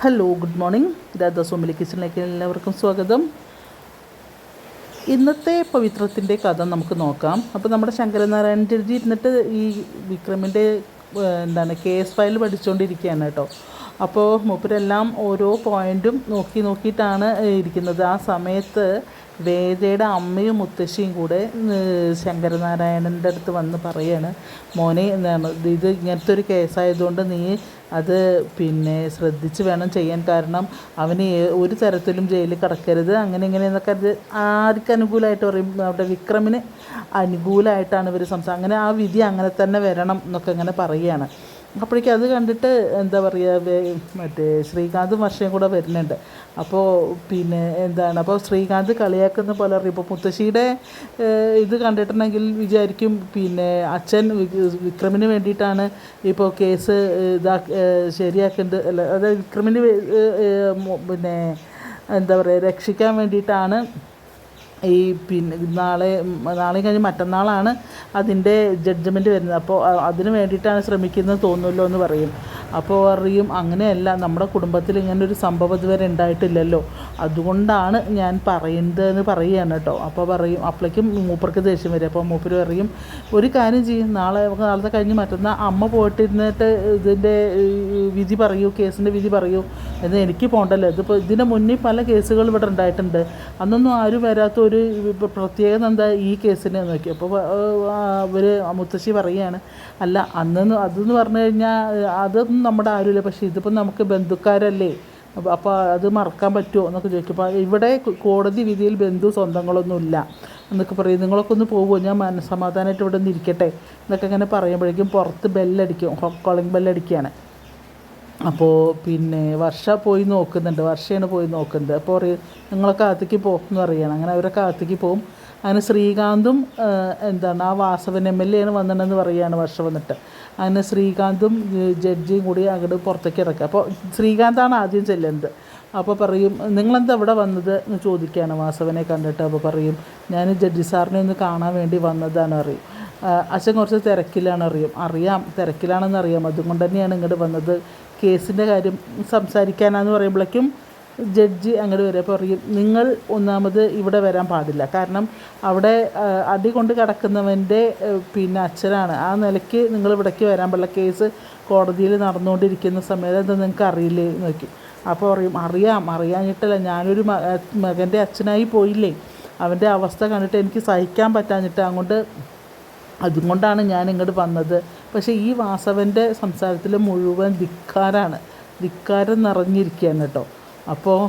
Hello good morning Radha സോമിലി കിച്ചണിലേക്ക് എല്ലാവർക്കും സ്വാഗതം. ഇന്നത്തെ പവിത്രത്തിന്റെ കഥ നമുക്ക് നോക്കാം. അപ്പോൾ നമ്മുടെ ശങ്കരനാരായണൻ ജഡ്ജി ഇരുന്നിട്ട് ഈ വിക്രമിന്റെ എന്താണ് കേസ് ഫയൽ പഠിച്ചുകൊണ്ടിരിക്കുകയാണ് കേട്ടോ. അപ്പോൾ മൂപ്പരെല്ലാം ഓരോ പോയിന്റും നോക്കി നോക്കിയിട്ടാണ് ഇരിക്കുന്നത്. ആ സമയത്ത് വേദയുടെ അമ്മയും മുത്തശ്ശിയും കൂടെ ശങ്കരനാരായണന്റെ അടുത്ത് വന്ന് പറയാണ് മോനെ എന്താണ് ഇത് ഇങ്ങനത്തെ ഒരു കേസായതുകൊണ്ട് നീ അത് പിന്നെ ശ്രദ്ധിച്ച് വേണം ചെയ്യാൻ. കാരണം അവന് ഒരു തരത്തിലും ജയിലിൽ കിടക്കരുത്. അങ്ങനെ ഇങ്ങനെ എന്നൊക്കെ അത് ആർക്ക് അനുകൂലമായിട്ട് പറയും? അവിടെ വിക്രമിന് അനുകൂലമായിട്ടാണ് ഇവർ സംസാരം അങ്ങനെ ആ വിധി അങ്ങനെ തന്നെ വരണം എന്നൊക്കെ ഇങ്ങനെ പറയുകയാണ് അപ്പോഴേക്കും അത് കണ്ടിട്ട് എന്താ പറയുക മറ്റേ ശ്രീകാന്തും വർഷയും കൂടെ വരുന്നുണ്ട്. അപ്പോൾ പിന്നെ എന്താണ് അപ്പോൾ ശ്രീകാന്ത് കളിയാക്കുന്ന പോലെ അറിയും. ഇപ്പോൾ മുത്തശ്ശിയുടെ ഇത് കണ്ടിട്ടുണ്ടെങ്കിൽ വിചാരിക്കും പിന്നെ അച്ഛൻ വിക്രമിന് വേണ്ടിയിട്ടാണ് ഇപ്പോൾ കേസ് ഇതാ ശരിയാക്കേണ്ടത്. അല്ല അതായത് വിക്രമിന് പിന്നെ എന്താ പറയുക രക്ഷിക്കാൻ വേണ്ടിയിട്ടാണ് ഈ പിന്നെ നാളെ നാളെ കഴിഞ്ഞ് മറ്റന്നാളാണ് അതിന്റെ ജഡ്ജ്മെന്റ് വരുന്നത്. അപ്പോൾ അതിന് വേണ്ടിയിട്ടാണ് ശ്രമിക്കുന്നത് തോന്നുമല്ലോ എന്ന് പറയും. അപ്പോൾ അറിയും അങ്ങനെയല്ല നമ്മുടെ കുടുംബത്തിൽ ഇങ്ങനെ ഒരു സംഭവം ഇതുവരെ ഉണ്ടായിട്ടില്ലല്ലോ. അതുകൊണ്ടാണ് ഞാൻ പറയുന്നതെന്ന് പറയുകയാണ് കേട്ടോ. അപ്പോൾ പറയും അപ്പോഴേക്കും മൂപ്പർക്ക് ദേഷ്യം വരും. അപ്പോൾ മൂപ്പർ പറയും ഒരു കാര്യം ചെയ്യും നാളെ നാളത്തെ കഴിഞ്ഞ് മറ്റന്നാൾ അമ്മ പോയിട്ടിരുന്നിട്ട് ഇതിന്റെ വിധി പറയൂ കേസിന്റെ വിധി പറയൂ. എന്ന് എനിക്ക് പോകണ്ടല്ലോ ഇതിപ്പോൾ ഇതിന് മുന്നേ പല കേസുകൾ ഇവിടെ ഉണ്ടായിട്ടുണ്ട്. അന്നൊന്നും ആരും വരാത്ത ഒരു പ്രത്യേകത എന്താ ഈ കേസിനെ? നോക്കി അപ്പോൾ അവർ മുത്തശ്ശി പറയുകയാണ് അല്ല അന്നെന്ന് അതെന്ന് പറഞ്ഞു കഴിഞ്ഞാൽ അതൊന്നും നമ്മുടെ ആരുമില്ല. പക്ഷേ ഇതിപ്പോൾ നമുക്ക് ബന്ധുക്കാരല്ലേ? അപ്പോൾ അത് മറക്കാൻ പറ്റുമോ എന്നൊക്കെ ചോദിക്കും. അപ്പോൾ ഇവിടെ കോടതി വിധിയിൽ ബന്ധു സ്വന്തങ്ങളൊന്നുമില്ല എന്നൊക്കെ പറയും. നിങ്ങളൊക്കെ ഒന്ന് പോകുമോ ഞാൻ മനസ്സമാധാനമായിട്ട് ഇവിടെ നിന്ന് ഇരിക്കട്ടെ എന്നൊക്കെ ഇങ്ങനെ പറയുമ്പോഴേക്കും പുറത്ത് ബെല്ലടിക്കും. കോളിംഗ് ബെല്ലടിക്കുകയാണ്. അപ്പോൾ പിന്നെ വർഷ പോയി നോക്കുന്നുണ്ട്. വർഷയാണ് പോയി നോക്കുന്നത്. അപ്പോൾ പറയും നിങ്ങളൊക്കെ അകത്തേക്ക് പോകുമെന്ന് പറയുകയാണ് അങ്ങനെ അവരൊക്കെ അകത്തേക്ക് പോകും അങ്ങനെ ശ്രീകാന്തും എന്താണ് ആ വാസവൻ എം എൽ എ ആണ് വന്നിട്ടെന്ന് പറയുകയാണ് വർഷം വന്നിട്ട്. അങ്ങനെ ശ്രീകാന്തും ജഡ്ജിയും കൂടി അങ്ങോട്ട് പുറത്തേക്ക് ഇറക്കുക. അപ്പോൾ ശ്രീകാന്താണ് ആദ്യം ചെല്ലുന്നത് അപ്പോൾ പറയും നിങ്ങളെന്താ ഇവിടെ വന്നത്? എന്ന് ചോദിക്കുകയാണ് വാസവനെ കണ്ടിട്ട്. അപ്പോൾ പറയും ഞാൻ ജഡ്ജി സാറിനെ ഒന്ന് കാണാൻ വേണ്ടി വന്നതാണ് അറിയും. അച്ഛൻ കുറച്ച് തിരക്കിലാണ് അറിയും. അറിയാം തിരക്കിലാണെന്ന് അറിയാം. അതുകൊണ്ട് തന്നെയാണ് ഇങ്ങോട്ട് വന്നത്. കേസിന്റെ കാര്യം സംസാരിക്കാനാന്ന് പറയുമ്പോഴേക്കും ജഡ്ജി അങ്ങോട്ട് വരും. അപ്പോൾ പറയും നിങ്ങൾ ഒന്നാമത് ഇവിടെ വരാൻ പാടില്ല. കാരണം അവിടെ അടി കൊണ്ട് കിടക്കുന്നവന്റെ പിന്നെ അച്ഛനാണ്. ആ നിലയ്ക്ക് നിങ്ങൾ ഇവിടേക്ക് വരാൻ പാടില്ല. കേസ് കോടതിയിൽ നടന്നുകൊണ്ടിരിക്കുന്ന സമയത്ത് എന്താ നിങ്ങൾക്ക് അറിയില്ലേ എന്ന് നോക്കി അപ്പോൾ പറയും അറിയാം അറിയാഞ്ഞിട്ടല്ല. ഞാനൊരു മകന്റെ അച്ഛനായി പോയില്ലേ. അവന്റെ അവസ്ഥ കണ്ടിട്ട് എനിക്ക് സഹിക്കാൻ പറ്റാഞ്ഞിട്ട് അങ്ങോട്ട് അതുകൊണ്ടാണ് ഞാൻ ഇങ്ങോട്ട് വന്നത്. പക്ഷേ ഈ വാസവന്റെ സംസാരത്തിൽ മുഴുവൻ ധിക്കാരാണ്. ധിക്കാരം നിറഞ്ഞിരിക്കുകയാണ് കേട്ടോ. അപ്പോൾ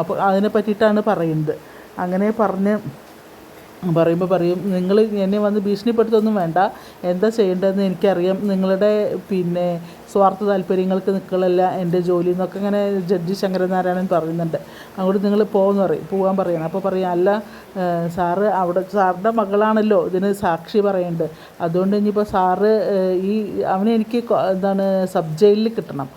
അപ്പോൾ അതിനെ പറ്റിയിട്ടാണ് പറയുന്നത്. അങ്ങനെ പറഞ്ഞ് പറയുമ്പോൾ പറയും നിങ്ങൾ എന്നെ വന്ന് ഭീഷണിപ്പെടുത്തൊന്നും വേണ്ട. എന്താ ചെയ്യേണ്ടതെന്ന് എനിക്കറിയാം. നിങ്ങളുടെ പിന്നെ സ്വാർത്ഥ താല്പര്യങ്ങൾക്ക് നിൽക്കലല്ല എന്റെ ജോലി എന്നൊക്കെ ഇങ്ങനെ ജഡ്ജി ശങ്കരനാരായണൻ പറയുന്നുണ്ട്. അങ്ങോട്ട് നിങ്ങൾ പോകുമെന്ന് പറയും പോകാൻ പറയണം. അപ്പോൾ പറയാം അല്ല സാറ് അവിടെ സാറിന്റെ മകളാണല്ലോ ഇതിന് സാക്ഷി പറയുന്നുണ്ട് അതുകൊണ്ട് ഇനിയിപ്പോൾ സാറ് ഈ അവനെ എനിക്ക് എന്താണ് സബ് ജയിലിൽ കിട്ടണം.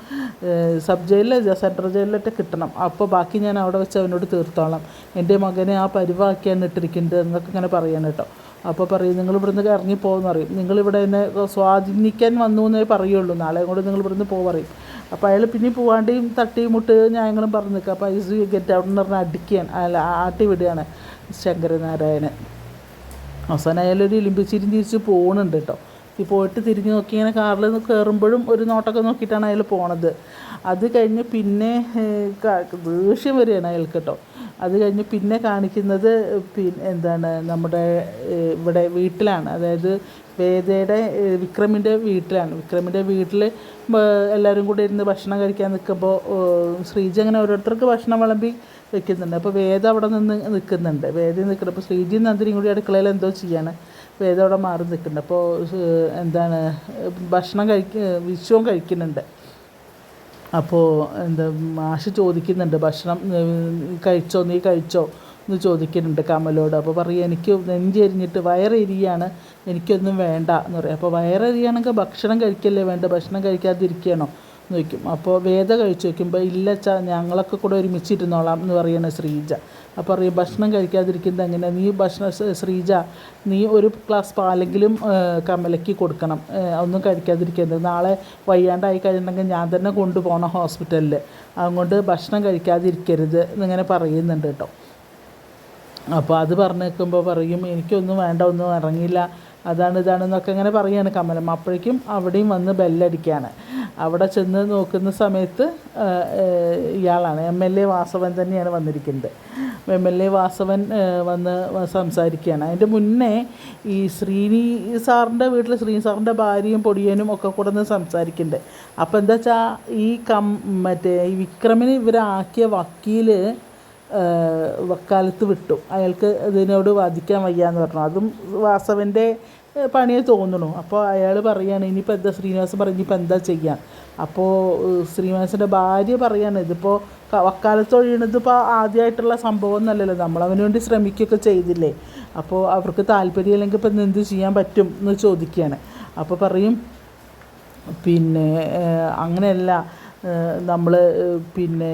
സബ് ജയിലിൽ സെൻട്രൽ ജയിലിലൊക്കെ കിട്ടണം. അപ്പോൾ ബാക്കി ഞാൻ അവിടെ വെച്ച് അവനോട് തീർത്തോളാം. എന്റെ മകനെ ആ പരിവാക്കിയാണ് ഇട്ടിരിക്കുന്നത് എന്നൊക്കെ ഇങ്ങനെ പറയാൻ കേട്ടോ. അപ്പോൾ പറയും നിങ്ങൾ ഇവിടുന്ന് ഇറങ്ങി പോകുമെന്ന് പറയും. നിങ്ങളിവിടെ എന്നെ സ്വാധീനിക്കാൻ വന്നു എന്നേ പറയുള്ളൂ. നാളെ കൂടെ നിങ്ങൾ ഇവിടുന്ന് പോകും പറയും. അപ്പോൾ അയാൾ പിന്നെ പോവാണ്ടെയും തട്ടിയും മുട്ട് ന്യായങ്ങളും പറഞ്ഞു നിൽക്കുക അപ്പോൾ ഐസ് ഗെറ്റ് ഔട്ട് എന്ന് പറഞ്ഞാൽ അടിക്കുകയാണ് അയാൾ ആട്ടി വിടുകയാണ് ശങ്കരനാരായണൻ. അവസാനം അയാളൊരു ഇലിമ്പിച്ചിരി തിരിച്ച് പോകുന്നുണ്ട് കേട്ടോ. ഈ പോയിട്ട് തിരിഞ്ഞ് നോക്കി ഇങ്ങനെ കാറിൽ നിന്ന് കയറുമ്പോഴും ഒരു നോട്ടൊക്കെ നോക്കിയിട്ടാണ് അയാൾ പോണത്. അത് കഴിഞ്ഞ് പിന്നെ ദേഷ്യം വരികയാണ് അയാൾക്ക് കേട്ടോ. അത് കഴിഞ്ഞ് പിന്നെ കാണിക്കുന്നത് പിന്നെ എന്താണ് നമ്മുടെ ഇവിടെ വീട്ടിലാണ്. അതായത് വേദയുടെ വിക്രമിന്റെ വീട്ടിലാണ്. വിക്രമിന്റെ വീട്ടിൽ എല്ലാവരും കൂടി ഇരുന്ന് ഭക്ഷണം കഴിക്കാൻ നിൽക്കുമ്പോൾ ശ്രീജി അങ്ങനെ ഓരോരുത്തർക്ക് ഭക്ഷണം വിളമ്പി വെക്കുന്നുണ്ട്. അപ്പോൾ വേദ അവിടെ നിന്ന് നിൽക്കുന്നുണ്ട്. വേദ നിൽക്കുന്നുണ്ട്. അപ്പോൾ ശ്രീജിയും നന്ദിനിയും കൂടി അടുക്കളയിൽ എന്തോ ചെയ്യാണ്. വേദ അവിടെ മാറി നിൽക്കുന്നുണ്ട്. അപ്പോൾ എന്താണ് ഭക്ഷണം കഴിക്ക വിശ്വവും കഴിക്കുന്നുണ്ട്. അപ്പോൾ എന്താ മാഷ് ചോദിക്കുന്നുണ്ട് ഭക്ഷണം കഴിച്ചോ നീ കഴിച്ചോ? എന്ന് ചോദിക്കുന്നുണ്ട് കമലോട്. അപ്പോൾ പറയും എനിക്ക് നെഞ്ചെരിഞ്ഞിട്ട് വയറെരിയാണ് എനിക്കൊന്നും വേണ്ട എന്ന് പറയും. അപ്പോൾ വയറെരിയാണെങ്കിൽ ഭക്ഷണം കഴിക്കല്ലേ വേണ്ട ഭക്ഷണം കഴിക്കാതിരിക്കണോ? എന്ന് ചോദിക്കും. അപ്പോൾ വേദ കഴിച്ചു വയ്ക്കുമ്പോൾ ഇല്ല അച്ഛാ ഞങ്ങളൊക്കെ കൂടെ ഒരുമിച്ചിരുന്നോളാം എന്ന് പറയുന്നത് ശ്രീജ. അപ്പോൾ പറയും ഭക്ഷണം കഴിക്കാതിരിക്കുന്നത് എങ്ങനെ നീ ഭക്ഷണം ശ്രീജ നീ ഒരു ഗ്ലാസ് പാലെങ്കിലും കമലയ്ക്ക് കൊടുക്കണം. ഒന്നും കഴിക്കാതിരിക്കരുത്. നാളെ വയ്യാണ്ടായി കഴിഞ്ഞിട്ടുണ്ടെങ്കിൽ ഞാൻ തന്നെ കൊണ്ടുപോകണം ഹോസ്പിറ്റലിൽ അതുകൊണ്ട് ഭക്ഷണം കഴിക്കാതിരിക്കരുത് എന്നിങ്ങനെ പറയുന്നുണ്ട് കേട്ടോ. അപ്പോൾ അത് പറഞ്ഞു നിൽക്കുമ്പോൾ പറയും എനിക്കൊന്നും വേണ്ട ഒന്നും ഇറങ്ങിയില്ല. അതാണ് ഇതാണെന്നൊക്കെ ഇങ്ങനെ പറയാണ് കമലം അപ്പോഴേക്കും അവിടെയും വന്ന് ബെല്ലടിക്കുകയാണ് അവിടെ ചെന്ന് നോക്കുന്ന സമയത്ത് ഇയാളാണ്. എം എൽ എ വാസവൻ തന്നെയാണ് വന്നിരിക്കുന്നത്. എം എൽ എ വാസവൻ വന്ന് സംസാരിക്കുകയാണ്. അതിന്റെ മുന്നേ ഈ ശ്രീനി സാറിന്റെ വീട്ടിൽ ശ്രീനി സാറിന്റെ ഭാര്യയും പൊടിയനും ഒക്കെ കൂടെ നിന്ന് സംസാരിക്കുന്നുണ്ട്. അപ്പോൾ എന്താ വെച്ചാൽ ഈ കം മറ്റേ ഈ വിക്രമിന് ഇവരാക്കിയ വക്കീൽ വക്കാലത്ത് വിട്ടു. അയാൾക്ക് ഇതിനോട് വാദിക്കാൻ വയ്യ എന്ന് പറഞ്ഞു. അതും വാസവന്റെ പണിയെ തോന്നുന്നു. അപ്പോൾ അയാൾ പറയുകയാണ് ഇനിയിപ്പോൾ എന്താ? ശ്രീനിവാസൻ പറഞ്ഞു ഇനിയിപ്പോൾ എന്താ ചെയ്യാം അപ്പോൾ ശ്രീനിവാസന്റെ ഭാര്യ പറയാണ് ഇതിപ്പോൾ വക്കാലത്ത് ഒഴിയണത് ഇപ്പോൾ ആദ്യമായിട്ടുള്ള സംഭവം എന്നല്ലല്ലോ നമ്മൾ അവന് വേണ്ടി ശ്രമിക്കുകയൊക്കെ ചെയ്തില്ലേ? അപ്പോൾ അവർക്ക് താല്പര്യമില്ലെങ്കിൽ ഇപ്പം എന്ത് ചെയ്യാൻ പറ്റും? എന്ന് ചോദിക്കുകയാണ്. അപ്പോൾ പറയും പിന്നെ അങ്ങനെയല്ല. നമ്മൾ പിന്നെ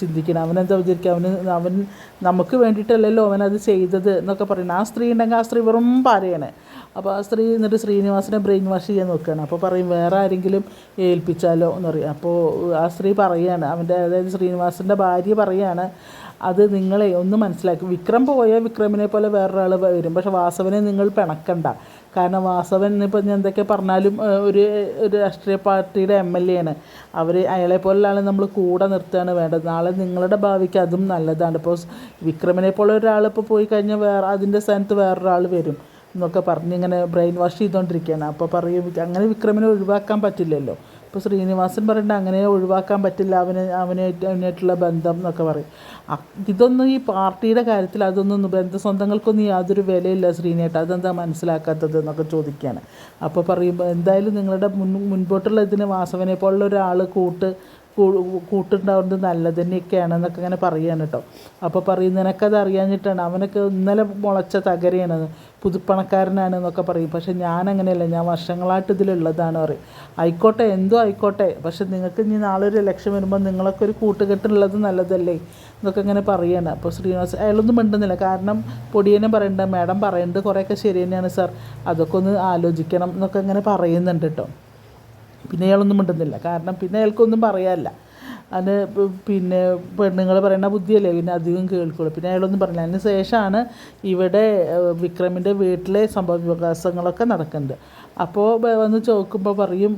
ചിന്തിക്കണം. അവനെന്താ വിചാരിക്കുക? അവന് അവൻ നമുക്ക് വേണ്ടിയിട്ടല്ലല്ലോ അവനത് ചെയ്തത് എന്നൊക്കെ പറയുന്നത്. ആ സ്ത്രീ ഉണ്ടെങ്കിൽ ആ സ്ത്രീ വെറും പാരയാണ്. അപ്പോൾ ആ സ്ത്രീ എന്നിട്ട് ശ്രീനിവാസനെ ബ്രെയിൻ വാഷ് ചെയ്യാൻ നോക്കുകയാണ്. അപ്പോൾ പറയും വേറെ ആരെങ്കിലും ഏൽപ്പിച്ചാലോ? എന്ന് പറയും. അപ്പോൾ ആ സ്ത്രീ പറയുകയാണ് അവന്റെ അതായത് ശ്രീനിവാസന്റെ ഭാര്യ പറയുകയാണ് അത് നിങ്ങളെ ഒന്ന് മനസ്സിലാക്കി. വിക്രം പോയാൽ വിക്രമിനെ പോലെ വേറൊരാൾ വരും. പക്ഷെ വാസവനെ നിങ്ങൾ പിണക്കണ്ട. കാരണം വാസവൻ ഇപ്പം ഞാൻ എന്തൊക്കെ പറഞ്ഞാലും ഒരു ഒരു രാഷ്ട്രീയ പാർട്ടിയുടെ എം എൽ എ ആണ്. അവർ അയാളെ പോലുള്ള ആളെ നമ്മൾ കൂടെ നിർത്തുകയാണ് വേണ്ടത്. നാളെ നിങ്ങളുടെ ഭാവിക്ക് അതും നല്ലതാണ്. ഇപ്പോൾ വിക്രമനെ പോലെ ഒരാൾ ഇപ്പോൾ പോയി കഴിഞ്ഞാൽ വേറെ അതിന്റെ സ്ഥാനത്ത് വേറൊരാൾ വരും എന്നൊക്കെ പറഞ്ഞ് ഇങ്ങനെ ബ്രെയിൻ വാഷ് ചെയ്തുകൊണ്ടിരിക്കുകയാണ് അപ്പോൾ പറയും അങ്ങനെ വിക്രമിനെ ഒഴിവാക്കാൻ പറ്റില്ലല്ലോ. ഇപ്പോൾ ശ്രീനിവാസൻ പറയേണ്ട അങ്ങനെ ഒഴിവാക്കാൻ പറ്റില്ല അവന് അവനെ അവനായിട്ടുള്ള ബന്ധം എന്നൊക്കെ പറയും. ഇതൊന്നും ഈ പാർട്ടിയുടെ കാര്യത്തിൽ അതൊന്നും ബന്ധസ്വന്തങ്ങൾക്കൊന്നും യാതൊരു വിലയില്ല ശ്രീനേട്ട. അതെന്താ മനസ്സിലാക്കാത്തത് എന്നൊക്കെ ചോദിക്കുകയാണ് അപ്പോൾ പറയും എന്തായാലും നിങ്ങളുടെ മുൻ മുൻപോട്ടുള്ള ഇതിന് വാസവനെ പോലുള്ള ഒരാൾ കൂട്ട് കൂട്ടുണ്ടാവുന്നത് നല്ലത് എന്നൊക്കെ ഇങ്ങനെ പറയുകയാണ് കേട്ടോ. അപ്പോൾ പറയും നിനക്കത് അറിയാഞ്ഞിട്ടാണ്. അവനൊക്കെ ഇന്നലെ മുളച്ച തകരയാണ് പുതുപ്പണക്കാരനാണ് എന്നൊക്കെ പറയും. പക്ഷെ ഞാൻ അങ്ങനെയല്ല ഞാൻ വർഷങ്ങളായിട്ട് ഇതിലുള്ളതാണ് പറയും. ആയിക്കോട്ടെ എന്തോ ആയിക്കോട്ടെ. പക്ഷെ നിങ്ങൾക്ക് ഇനി നാളെ ഒരു ഇലക്ഷൻ വരുമ്പോൾ നിങ്ങളൊക്കെ ഒരു കൂട്ടുകെട്ടുള്ളത് നല്ലതല്ലേ? എന്നൊക്കെ ഇങ്ങനെ പറയുകയാണ് അപ്പോൾ ശ്രീനിവാസ് അയാളൊന്നും മിണ്ടുന്നില്ല. കാരണം പൊടിയനെ പറയണ്ട മാഡം പറയേണ്ടത് കുറേയൊക്കെ ശരി തന്നെയാണ് സാർ. അതൊക്കെ ഒന്ന് ആലോചിക്കണം എന്നൊക്കെ ഇങ്ങനെ പറയുന്നുണ്ട് കേട്ടോ. പിന്നെ അയാളൊന്നും മിണ്ടുന്നില്ല. കാരണം പിന്നെ അയാൾക്കൊന്നും പറയാനില്ല. അതിന് പിന്നെ പെണ്ണുങ്ങൾ പറയുന്ന ബുദ്ധിയല്ലേ? പിന്നെ അധികം കേൾക്കുള്ളൂ. പിന്നെ അയാളൊന്നും പറഞ്ഞില്ല. അതിന് ശേഷമാണ് ഇവിടെ വിക്രമിന്റെ വീട്ടിലെ സംഭവ വികാസങ്ങളൊക്കെ നടക്കുന്നത്. അപ്പോൾ വന്ന് ചോദിക്കുമ്പോൾ പറയും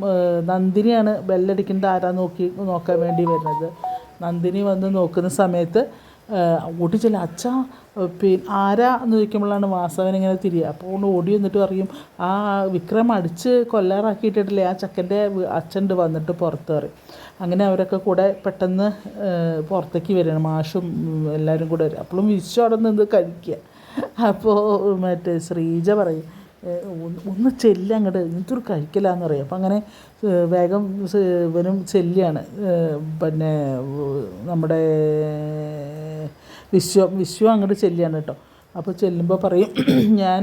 നന്ദിനിയാണ് ബെല്ലടിക്കുന്നത് ആരാ നോക്കി നോക്കാൻ വേണ്ടി വരുന്നത്? നന്ദിനി വന്ന് നോക്കുന്ന സമയത്ത് ഓട്ടിച്ചല്ല ചെല്ല. അച്ഛാ പിന്നെ ആരാ എന്ന് ചോദിക്കുമ്പോഴാണ് വാസവൻ ഇങ്ങനെ തിരിയുക അപ്പോൾ കൊണ്ട് ഓടി വന്നിട്ട് പറയും ആ വിക്രം അടിച്ച് കൊല്ലാറാക്കിയിട്ടില്ലേ ആ ചക്കന്റെ അച്ഛന്റെ വന്നിട്ട് പുറത്ത് പറയും. അങ്ങനെ അവരൊക്കെ കൂടെ പെട്ടെന്ന് പുറത്തേക്ക് വരികയാണ്. മാഷും എല്ലാവരും കൂടെ വരും. അപ്പോഴും വിശ്വം അവിടെ നിന്ന് കഴിക്കുക. അപ്പോൾ മറ്റേ ശ്രീജ പറയും ഒന്ന് ഒന്ന് ചെല്ലി അങ്ങോട്ട്. എന്തൊരു കഴിക്കലാന്ന് പറയും. അപ്പം അങ്ങനെ വേഗം ഇവനും ചെല്ലിയാണ്. പിന്നെ നമ്മുടെ വിശ്വം വിശ്വം അങ്ങോട്ട് ചെല്ലുകയാണ് കേട്ടോ. അപ്പോൾ ചെല്ലുമ്പോൾ പറയും ഞാൻ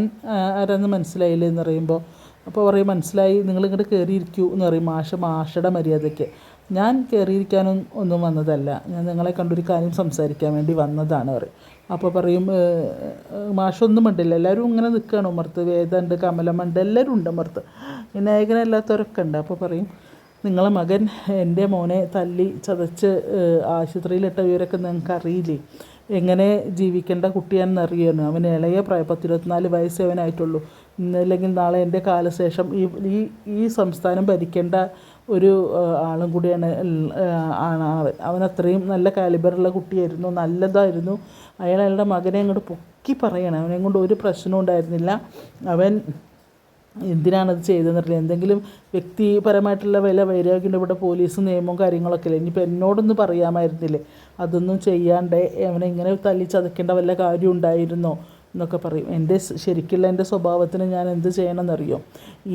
ആരാന്ന് മനസ്സിലായില്ലേ എന്ന് പറയുമ്പോൾ അപ്പോൾ പറയും മനസ്സിലായി നിങ്ങൾ ഇങ്ങോട്ട് കയറിയിരിക്കൂ എന്ന് പറയും മാഷ മാഷയുടെ മര്യാദയ്ക്ക്. ഞാൻ കയറിയിരിക്കാനും ഒന്നും വന്നതല്ല. ഞാൻ നിങ്ങളെ കണ്ടൊരു കാര്യം സംസാരിക്കാൻ വേണ്ടി വന്നതാണ് പറയും. അപ്പോൾ പറയും "ഏഹ്, ഏഹ്, മാഷൊന്നും ഉണ്ടില്ല എല്ലാവരും ഇങ്ങനെ നിൽക്കുകയാണ് ഉമർത്ത് വേദമുണ്ട് കമലമുണ്ട് എല്ലാവരും ഉണ്ട് ഉമർത്ത്. വിനായകനല്ലാത്തവരൊക്കെ ഉണ്ട്. അപ്പോൾ പറയും നിങ്ങളെ മകൻ എന്റെ മോനെ തല്ലി ചതച്ച് ആശുപത്രിയിലിട്ട വിവരമൊക്കെ നിങ്ങൾക്ക് അറിയില്ലേ എങ്ങനെ ജീവിക്കേണ്ട കുട്ടിയാണെന്ന് അറിയാനോ അവൻ ഇളയ പ്രായം പത്തിരുപത്തിനാല് വയസ്സേ അവനായിട്ടുള്ളൂ. ഇന്നല്ലെങ്കിൽ നാളെ എന്റെ കാലശേഷം ഈ ഈ ഈ സംസ്ഥാനം ഭരിക്കേണ്ട ഒരു ആളും കൂടിയാണ് ആണ് അവൻ. അവൻ അത്രയും നല്ല കാലിബറുള്ള കുട്ടിയായിരുന്നു നല്ലതായിരുന്നു. അയാൾ അയാളുടെ മകനെ അങ്ങോട്ട് പൊക്കി പറയണം. അവനെ കൊണ്ട് ഒരു പ്രശ്നവും ഉണ്ടായിരുന്നില്ല. അവൻ എന്തിനാണത് ചെയ്തതെന്നറിയില്ല. എന്തെങ്കിലും വ്യക്തിപരമായിട്ടുള്ള വില വൈരാഗ്യം ഇവിടെ പോലീസ് നിയമവും കാര്യങ്ങളൊക്കെ ഇല്ലേ? ഇനിയിപ്പോൾ എന്നോടൊന്ന് പറയാമായിരുന്നില്ലേ? അതൊന്നും ചെയ്യാണ്ട് അവനെ ഇങ്ങനെ തല്ലി ചതക്കേണ്ട വല്ല കാര്യം ഉണ്ടായിരുന്നോ? എന്നൊക്കെ പറയും. എന്റെ ശരിക്കുള്ള എന്റെ സ്വഭാവത്തിന് ഞാൻ എന്ത് ചെയ്യണമെന്നറിയോ?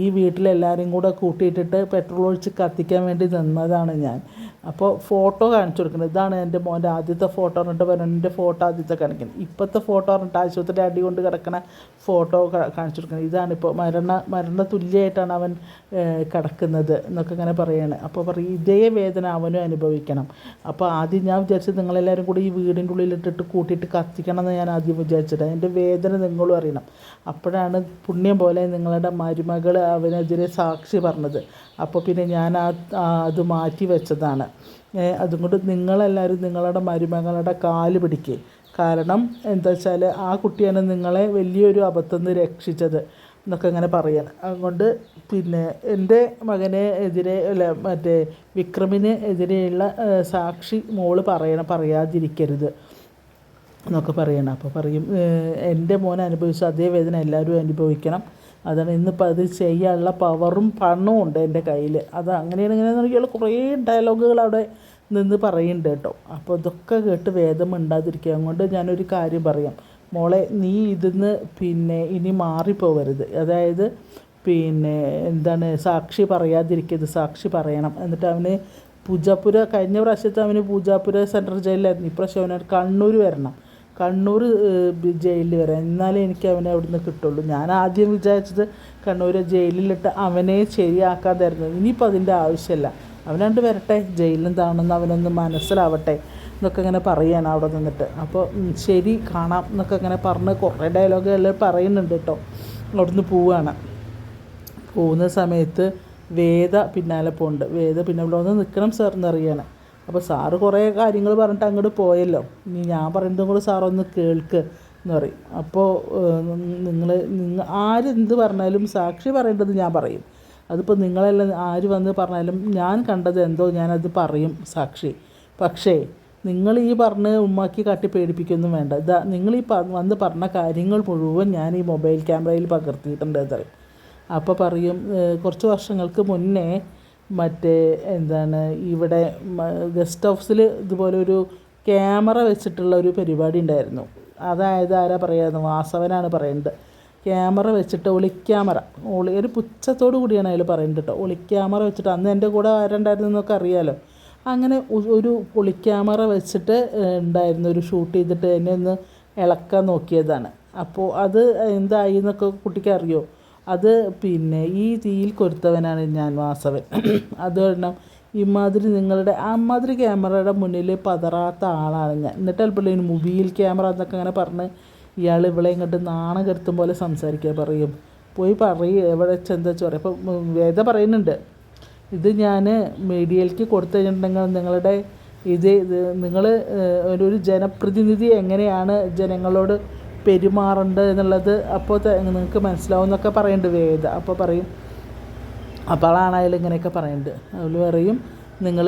ഈ വീട്ടിലെല്ലാവരെയും കൂടെ കൂട്ടിയിട്ടിട്ട് പെട്രോൾ ഒഴിച്ച് കത്തിക്കാൻ വേണ്ടി നിന്നതാണ് ഞാൻ. അപ്പോൾ ഫോട്ടോ കാണിച്ചു കൊടുക്കുന്നത്. ഇതാണ് എന്റെ മോന്റെ ആദ്യത്തെ ഫോട്ടോ പറഞ്ഞിട്ട് പറഞ്ഞു. എന്റെ ഫോട്ടോ ആദ്യത്തെ കാണിക്കുന്നത്. ഇപ്പോഴത്തെ ഫോട്ടോ പറഞ്ഞിട്ട് ആശുപത്രി അടി കൊണ്ട് കിടക്കുന്ന ഫോട്ടോ കാണിച്ചു കൊടുക്കുന്നത്. ഇതാണിപ്പോൾ മരണ മരണ തുല്യമായിട്ടാണ് അവൻ കിടക്കുന്നത് എന്നൊക്കെ ഇങ്ങനെ പറയുകയാണ് അപ്പോൾ പറയും ഇതേ വേദന അവനും അനുഭവിക്കണം. അപ്പോൾ ആദ്യം ഞാൻ വിചാരിച്ചത് നിങ്ങളെല്ലാവരും കൂടി ഈ വീടിന്റെ ഉള്ളിലിട്ടിട്ട് കൂട്ടിയിട്ട് കത്തിക്കണം എന്ന് ഞാൻ ആദ്യം വിചാരിച്ചത് അതിന്റെ വേദന നിങ്ങളും അറിയണം. അപ്പോഴാണ് പുണ്യം പോലെ നിങ്ങളുടെ മരുമകൾ അവനെതിരെ സാക്ഷി പറഞ്ഞത്. അപ്പോൾ പിന്നെ ഞാൻ ആ അത് മാറ്റി വെച്ചതാണ്. അതുകൊണ്ട് നിങ്ങളെല്ലാവരും നിങ്ങളുടെ മരുമകളുടെ കാൽ പിടിക്കുക കാരണം എന്താ വെച്ചാൽ ആ കുട്ടിയാണ് നിങ്ങളെ വലിയൊരു അബദ്ധം നിന്ന് രക്ഷിച്ചത് എന്നൊക്കെ ഇങ്ങനെ പറയാൻ അതുകൊണ്ട് പിന്നെ എന്റെ മകനെ എതിരെ അല്ല മറ്റേ വിക്രമിന് എതിരെയുള്ള സാക്ഷി മോൾ പറയണം പറയാതിരിക്കരുത്. എന്നൊക്കെ പറയണം. അപ്പോൾ പറയും എന്റെ മോൻ അനുഭവിച്ച അതേ വേദന എല്ലാവരും അനുഭവിക്കണം. അതാണ് ഇന്നിപ്പോൾ അത് ചെയ്യാനുള്ള പവറും പണവും ഉണ്ട് എന്റെ കയ്യിൽ അത് അങ്ങനെയാണ് ഇങ്ങനെ പറഞ്ഞാൽ കുറേ ഡയലോഗുകൾ അവിടെ നിന്ന് പറയുന്നുണ്ട് കേട്ടോ. അപ്പോൾ ഇതൊക്കെ കേട്ട് വേദം ഉണ്ടാതിരിക്കുക അതുകൊണ്ട് ഞാനൊരു കാര്യം പറയാം. മോളെ നീ ഇതിന്ന് പിന്നെ ഇനി മാറിപ്പോവരുത്. അതായത് പിന്നെ എന്താണ് സാക്ഷി പറയാതിരിക്കരുത് സാക്ഷി പറയണം. എന്നിട്ട് അവന് പൂജാപ്പുര കഴിഞ്ഞ പ്രാവശ്യത്തെ അവന് പൂജാപ്പുര സെൻട്രൽ ജയിലിലായിരുന്നു. ഇപ്രാവശ്യം അവന് കണ്ണൂർ വരണം. കണ്ണൂർ ജയിലിൽ വരാം. എന്നാലേ എനിക്ക് അവനെ അവിടുന്ന് കിട്ടുള്ളൂ. ഞാൻ ആദ്യം വിചാരിച്ചത് കണ്ണൂർ ജയിലിലിട്ട് അവനെ ശരിയാക്കാതായിരുന്നു. ഇനിയിപ്പോൾ അതിന്റെ ആവശ്യമില്ല. അവനാണ്ട് വരട്ടെ. ജയിലിൽ എന്താണെന്ന് അവനൊന്ന് മനസ്സിലാവട്ടെ എന്നൊക്കെ ഇങ്ങനെ പറയാണ് അവിടെ നിന്നിട്ട്. അപ്പോൾ ശരി കാണാം എന്നൊക്കെ ഇങ്ങനെ പറഞ്ഞ് കുറേ ഡയലോഗുകൾ പറയുന്നുണ്ട് കേട്ടോ. അവിടുന്ന് പോവുകയാണ് പോകുന്ന സമയത്ത് വേദ പിന്നാലെ പോകുന്നുണ്ട് വേദ പിന്നെ ഇവിടെ വന്ന് നിൽക്കണം സാർ എന്നറിയാണ് അപ്പോൾ സാറ് കുറേ കാര്യങ്ങൾ പറഞ്ഞിട്ട് അങ്ങോട്ട് പോയല്ലോ. ഇനി ഞാൻ പറയുന്നതും കൂടെ സാറൊന്ന് കേൾക്ക് എന്ന് പറയും. അപ്പോൾ നിങ്ങൾ നിങ്ങൾ ആരെന്ത് പറഞ്ഞാലും സാക്ഷി പറയേണ്ടത് ഞാൻ പറയും. അതിപ്പോൾ നിങ്ങളെല്ലാം ആര് വന്ന് പറഞ്ഞാലും ഞാൻ കണ്ടത് എന്തോ ഞാനത് പറയും സാക്ഷി. പക്ഷേ നിങ്ങൾ ഈ പറഞ്ഞ് ഉമ്മാക്കി കാട്ടി പേടിപ്പിക്കൊന്നും വേണ്ട. ഇതാ നിങ്ങൾ ഈ വന്ന് പറഞ്ഞ കാര്യങ്ങൾ മുഴുവൻ ഞാൻ ഈ മൊബൈൽ ക്യാമറയിൽ പകർത്തിയിട്ടുണ്ട് എന്ന് പറയും. അപ്പോൾ പറയും കുറച്ച് വർഷങ്ങൾക്ക് മുന്നേ മറ്റേ എന്താണ് ഇവിടെ ഗസ്റ്റ് ഹൗസിൽ ഇതുപോലെ ഒരു ക്യാമറ വെച്ചിട്ടുള്ള ഒരു പരിപാടി ഉണ്ടായിരുന്നു. അതായത് ആരാ പറയുന്നത് വാസവനാണ് പറയുന്നത് ക്യാമറ വെച്ചിട്ട് ഒളിക്യാമറ. ഒളി ഒരു പുച്ഛത്തോടു കൂടിയാണ് അതിൽ പറയുന്നത് കേട്ടോ. ഒളിക്യാമറ വെച്ചിട്ട് അന്ന് എന്റെ കൂടെ ആരുണ്ടായിരുന്നു എന്നൊക്കെ അറിയാമല്ലോ അങ്ങനെ ഒരു ഒളിക്യാമറ വെച്ചിട്ട് ഉണ്ടായിരുന്നു ഒരു ഷൂട്ട് ചെയ്തിട്ട് എന്നെ ഒന്ന് ഇളക്കാൻ നോക്കിയതാണ്. അപ്പോൾ അത് എന്തായി എന്നൊക്കെ കുട്ടിക്ക് അറിയോ? അത് പിന്നെ ഈ തീയിൽ കൊരുത്തവനാണ് ഞാൻ വാസവൻ. അത് കാരണം ഇമാതിരി നിങ്ങളുടെ അമ്മാതിരി ക്യാമറയുടെ മുന്നിൽ പതറാത്ത ആളാണ് ഞാൻ. എന്നിട്ട് അല്പം മൊബൈൽ ക്യാമറ എന്നൊക്കെ അങ്ങനെ പറഞ്ഞ് ഇയാൾ ഇവിടെ ഇങ്ങോട്ട് നാണം കരുത്തും പോലെ സംസാരിക്കുക പറയും. പോയി പറയും എവിടെ ചെന്താ ചോറ ഇപ്പം വേദ പറയുന്നുണ്ട് ഇത് ഞാൻ മീഡിയയിലേക്ക് കൊടുത്തു കഴിഞ്ഞിട്ടുണ്ടെങ്കിൽ നിങ്ങളുടെ ഇത് നിങ്ങൾ ഒരു ജനപ്രതിനിധി എങ്ങനെയാണ് ജനങ്ങളോട് പെരുമാറേണ്ടത് എന്നുള്ളത് അപ്പോൾ നിങ്ങൾക്ക് മനസ്സിലാവും എന്നൊക്കെ പറയുന്നുണ്ട് വേദ. അപ്പോൾ പറയും അപ്പോളാണായാലും ഇങ്ങനെയൊക്കെ പറയുന്നുണ്ട് അവൾ പറയും നിങ്ങൾ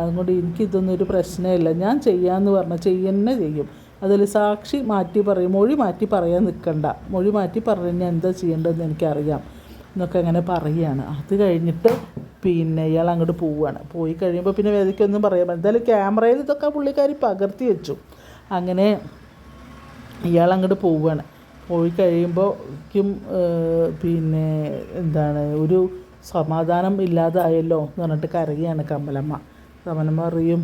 അതുകൊണ്ട് എനിക്കിതൊന്നും ഒരു പ്രശ്നമില്ല. ഞാൻ ചെയ്യാമെന്ന് പറഞ്ഞാൽ ചെയ്യന്നെ ചെയ്യും. അതിൽ സാക്ഷി മാറ്റി പറയും മൊഴി മാറ്റി പറയാൻ നിൽക്കണ്ട മൊഴി മാറ്റി പറഞ്ഞാൽ എന്താ ചെയ്യേണ്ടതെന്ന് എനിക്കറിയാം. എന്നൊക്കെ അങ്ങനെ പറയുകയാണ് അത് കഴിഞ്ഞിട്ട് പിന്നെ ഇയാൾ അങ്ങോട്ട് പോവുകയാണ് പോയി കഴിയുമ്പോൾ പിന്നെ വേദിക്കൊന്നും പറയാൻ എന്തായാലും ക്യാമറയിൽ ഇതൊക്കെ പുള്ളിക്കാരി പകർത്തി വെച്ചു. അങ്ങനെ ഇയാൾ അങ്ങോട്ട് പോവുകയാണ് പോയി കഴിയുമ്പോഴേക്കും പിന്നെ എന്താണ് ഒരു സമാധാനം ഇല്ലാതായല്ലോ എന്ന് പറഞ്ഞിട്ട് കരയുകയാണ് കമലമ്മ. കമലമ്മ അറിയും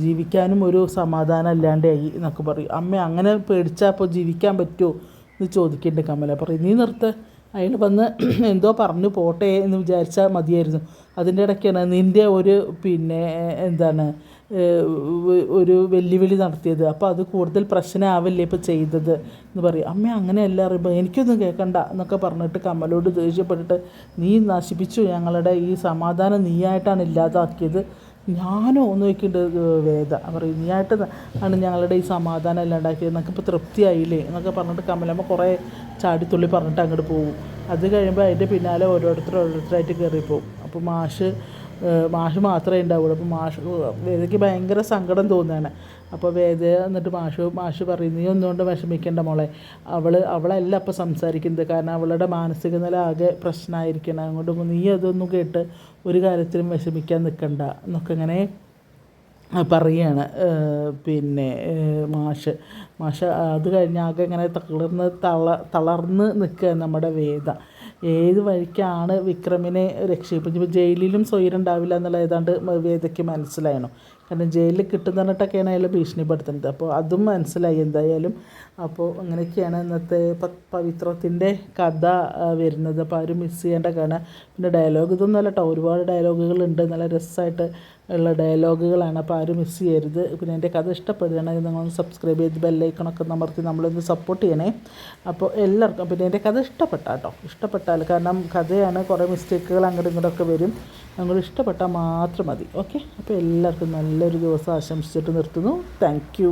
ജീവിക്കാനും ഒരു സമാധാനം ഇല്ലാണ്ടായി എന്നൊക്കെ പറയും. അമ്മ അങ്ങനെ പേടിച്ചാൽ അപ്പോൾ ജീവിക്കാൻ പറ്റുമോ എന്ന് ചോദിക്കുന്നുണ്ട് കമല. പറയും നീ നിർത്ത്. അയാൾ വന്ന് എന്തോ പറഞ്ഞു പോട്ടെ എന്ന് വിചാരിച്ചാൽ മതിയായിരുന്നു. അതിന്റെ ഇടയ്ക്കാണ് നിന്റെ ഒരു പിന്നെ എന്താണ് ഒരു വെല്ലുവിളി നടത്തിയത്. അപ്പോൾ അത് കൂടുതൽ പ്രശ്നമാവില്ലേ ഇപ്പോൾ ചെയ്തത് എന്ന് പറയും. അമ്മ അങ്ങനെയല്ല അറിയുമ്പോൾ എനിക്കൊന്നും കേൾക്കണ്ട എന്നൊക്കെ പറഞ്ഞിട്ട് കമലോട് ദേഷ്യപ്പെട്ടിട്ട് നീ നശിപ്പിച്ചു ഞങ്ങളുടെ ഈ സമാധാനം നീയായിട്ടാണ് ഇല്ലാതാക്കിയത്. ഞാനോ? ഒന്ന് നോക്കിയിട്ട് വേദ. പറയും നീയായിട്ട് ആണ് ഞങ്ങളുടെ ഈ സമാധാനം എന്നൊക്കെ ഇപ്പോൾ തൃപ്തിയായില്ലേ? എന്നൊക്കെ പറഞ്ഞിട്ട് കമലമ്മ കുറേ ചാടിത്തുള്ളി പറഞ്ഞിട്ട് അങ്ങോട്ട് പോകും അത് കഴിയുമ്പോൾ അതിന്റെ പിന്നാലെ ഓരോരുത്തർ ഓരോരുത്തരായിട്ട് കയറിപ്പോവും അപ്പോൾ മാഷ് മാഷ് മാത്രമേ ഉണ്ടാവുള്ളൂ. അപ്പോൾ മാഷ് വേദയ്ക്ക് ഭയങ്കര സങ്കടം തോന്നുകയാണ്. അപ്പോൾ വേദ എന്നിട്ട് മാഷ് മാഷ് പറയും നീ ഒന്നുകൊണ്ട് വിഷമിക്കേണ്ട മോളെ. അവൾ അവളല്ല അപ്പോൾ സംസാരിക്കുന്നത്. കാരണം അവളുടെ മാനസിക നില ആകെ പ്രശ്നമായിരിക്കണം അതുകൊണ്ട് നീ അതൊന്നും കേട്ട് ഒരു കാര്യത്തിലും വിഷമിക്കാൻ നിൽക്കണ്ട എന്നൊക്കെ ഇങ്ങനെ പറയുകയാണ് പിന്നെ മാഷ്. മാഷ് അത് കഴിഞ്ഞ് ആകെ ഇങ്ങനെ തളർന്ന് തള തളർന്ന് നിൽക്കുക നമ്മുടെ വേദ. ഏത് വഴിക്കാണ് വിക്രമിനെ രക്ഷിക്കുന്നത് ഇപ്പോൾ ജയിലിലും സ്വൈരുണ്ടാവില്ല എന്നുള്ള ഏതാണ്ട് വേദയ്ക്ക് മനസ്സിലായണം. കാരണം ജയിലിൽ കിട്ടുന്ന പറഞ്ഞിട്ടൊക്കെയാണ് അയാൾ ഭീഷണിപ്പെടുത്തുന്നത്. അപ്പോൾ അതും മനസ്സിലായി എന്തായാലും. അപ്പോൾ അങ്ങനെയൊക്കെയാണ് ഇന്നത്തെ പവിത്രത്തിന്റെ കഥ വരുന്നത്. അപ്പോൾ ആരും മിസ് ചെയ്യേണ്ട കാരണം പിന്നെ ഡയലോഗ് ഇതൊന്നും അല്ല കേട്ടോ. ഒരുപാട് ഡയലോഗുകളുണ്ട് നല്ല രസമായിട്ട് ഉള്ള ഡയലോഗുകളാണ് അപ്പോൾ ആരും മിസ് ചെയ്യരുത്. പിന്നെ എന്റെ കഥ ഇഷ്ടപ്പെടുകയാണെങ്കിൽ നിങ്ങളൊന്ന് സബ്സ്ക്രൈബ് ചെയ്ത് ബെല്ലൈക്കണൊക്കെ അമർത്തി നമ്മളൊന്ന് സപ്പോർട്ട് ചെയ്യണേ. അപ്പോൾ എല്ലാവർക്കും പിന്നെ എന്റെ കഥ ഇഷ്ടപ്പെട്ടാട്ടോ. ഇഷ്ടപ്പെട്ടാൽ കാരണം കഥയാണ് കുറേ മിസ്റ്റേക്കുകൾ അങ്ങോട്ടും ഇങ്ങോട്ടൊക്കെ വരും. നിങ്ങൾ ഇഷ്ടപ്പെട്ടാൽ മാത്രം മതി. ഓക്കെ അപ്പോൾ എല്ലാവർക്കും നല്ലൊരു ദിവസം ആശംസിച്ചിട്ട് നിർത്തുന്നു. താങ്ക്